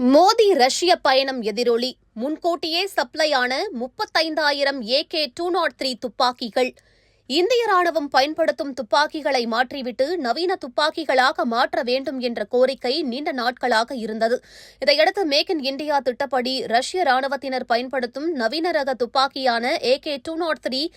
மோடி ரஷ்ய பயணம் எதிரொலி. முன்கூட்டியே சப்ளையான முப்பத்தைந்தாயிரம் ஏகே டூ நாட் த்ரீ துப்பாக்கிகள். இந்திய ராணுவம் பயன்படுத்தும் துப்பாக்கிகளை மாற்றிவிட்டு நவீன துப்பாக்கிகளாக மாற்ற வேண்டும் என்ற கோரிக்கை நீண்ட நாட்களாக இருந்தது. இதையடுத்து மேக் இன் இந்தியா திட்டப்படி ரஷ்ய ராணுவத்தினர் பயன்படுத்தும் நவீன ரக துப்பாக்கியான A K two nought three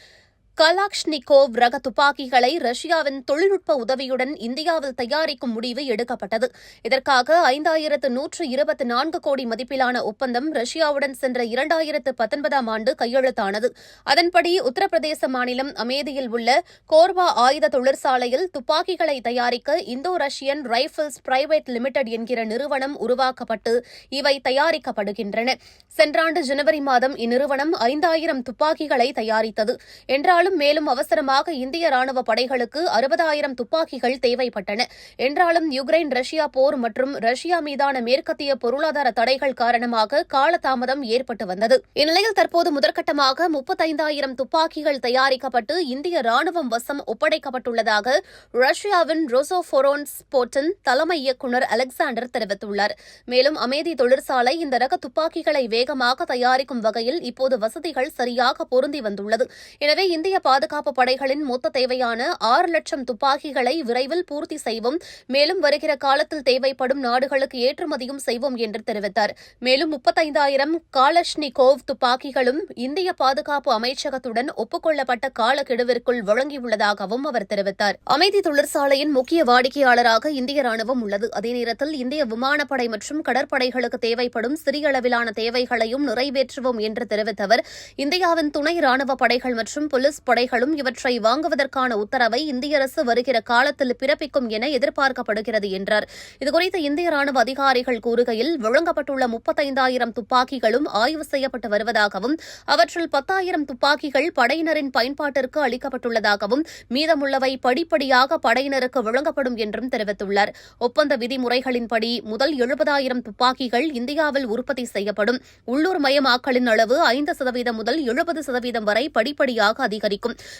Kalashnikov ரக துப்பாக்கிகளை ரஷ்யாவின் தொழில்நுட்ப உதவியுடன் இந்தியாவில் தயாரிக்கும் முடிவு எடுக்கப்பட்டது. இதற்காக ஐந்தாயிரத்து நூற்று இருபத்தி நான்கு கோடி மதிப்பிலான ஒப்பந்தம் ரஷ்யாவுடன் சென்ற இரண்டாயிரத்து பத்தொன்பதாம் ஆண்டு கையெழுத்தானது. அதன்படி உத்தரப்பிரதேச மாநிலம் அமேதியில் உள்ள கோர்வா ஆயுத தொழிற்சாலையில் துப்பாக்கிகளை தயாரிக்க Indo Russian rifles private limited என்கிற நிறுவனம் உருவாக்கப்பட்டு இவை தயாரிக்கப்படுகின்றன. சென்ற ஆண்டு ஜனவரி மாதம் இந்நிறுவனம் ஐந்தாயிரம் துப்பாக்கிகளை தயாரித்தது. என்றால் என்றாலும் மேலும் அவசரமாக இந்திய ராணுவ படைகளுக்கு அறுபதாயிரம் துப்பாக்கிகள் தேவைப்பட்டன. என்றாலும் யுக்ரைன் ரஷ்யா போர் மற்றும் ரஷ்யா மீதான மேற்கத்திய பொருளாதார தடைகள் காரணமாக காலதாமதம் ஏற்பட்டு வந்தது. இந்நிலையில் தற்போது முதற்கட்டமாக முப்பத்தைந்தாயிரம் துப்பாக்கிகள் தயாரிக்கப்பட்டு இந்திய ராணுவம் வசம் ஒப்படைக்கப்பட்டுள்ளதாக ரஷ்யாவின் ரோசோபோரோன்ஸ் போர்ட்டின் தலைமை இயக்குநர் அலெக்சாண்டர் தெரிவித்துள்ளார். மேலும் அமேதி தொழிற்சாலை இந்த ரக துப்பாக்கிகளை வேகமாக தயாரிக்கும் வகையில் இப்போது வசதிகள் சரியாக பொருந்தி வந்துள்ளது. எனவே இந்திய இந்திய பாதுகாப்பு படைகளின் மொத்த தேவையான ஆறு லட்சம் துப்பாக்கிகளை விரைவில் பூர்த்தி செய்வோம். மேலும் வருகிற காலத்தில் தேவைப்படும் நாடுகளுக்கு ஏற்றுமதியும் செய்வோம் என்று தெரிவித்தார். மேலும் முப்பத்தைந்தாயிரம் காலஷ்னிகோவ் துப்பாக்கிகளும் இந்திய பாதுகாப்பு அமைச்சகத்துடன் ஒப்புக்கொள்ளப்பட்ட காலக்கெடுவிற்குள் வழங்கியுள்ளதாகவும் அவர் தெரிவித்தார். அமைதி தொழிற்சாலையின் முக்கிய வாடிக்கையாளராக இந்திய ராணுவம் உள்ளது. அதே நேரத்தில் இந்திய விமானப்படை மற்றும் கடற்படைகளுக்கு தேவைப்படும் சிறிய அளவிலான தேவைகளையும் நிறைவேற்றுவோம் என்று தெரிவித்த அவர் இந்தியாவின் துணை ராணுவ படைகள் மற்றும் போலீஸ் படைகளும் இவற்றை வாங்குவதற்கான உத்தரவை இந்திய அரசு வருகிற காலத்தில் பிறப்பிக்கும் என எதிர்பார்க்கப்படுகிறது என்றார். இதுகுறித்து இந்திய ராணுவ அதிகாரிகள் கூறுகையில் வழங்கப்பட்டுள்ள முப்பத்தைந்தாயிரம் துப்பாக்கிகளும் ஆய்வு செய்யப்பட்டு வருவதாகவும் அவற்றில் பத்தாயிரம் துப்பாக்கிகள் படையினரின் பயன்பாட்டிற்கு அளிக்கப்பட்டுள்ளதாகவும் மீதமுள்ளவை படிப்படியாக படையினருக்கு வழங்கப்படும் என்றும் தெரிவித்துள்ளார். ஒப்பந்த விதிமுறைகளின்படி முதல் எழுபதாயிரம் துப்பாக்கிகள் இந்தியாவில் உற்பத்தி செய்யப்படும். உள்ளூர் மயமாக்கலின் அளவு ஐந்து சதவீதம் முதல் எழுபது சதவீதம் வரை படிப்படியாக அதிகரிக்கும்.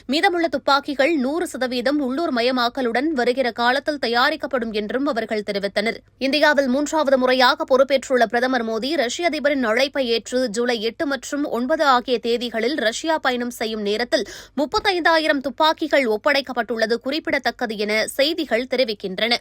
மீதமுள்ள துப்பாக்கிகள் நூறு சதவீதம் உள்ளூர் மயமாக்கலுடன் வருகிற காலத்தில் தயாரிக்கப்படும் என்றும் அவர்கள் தெரிவித்தனர். இந்தியாவில் மூன்றாவது முறையாக பொறுப்பேற்றுள்ள பிரதமர் மோடி ரஷ்ய அதிபரின் அழைப்பை ஏற்று ஜூலை எட்டு மற்றும் ஒன்பது ஆகிய தேதிகளில் ரஷ்யா பயணம் செய்யும் நேரத்தில் முப்பத்தைந்தாயிரம் துப்பாக்கிகள் ஒப்படைக்கப்பட்டுள்ளது குறிப்பிடத்தக்கது என செய்திகள் தெரிவிக்கின்றன.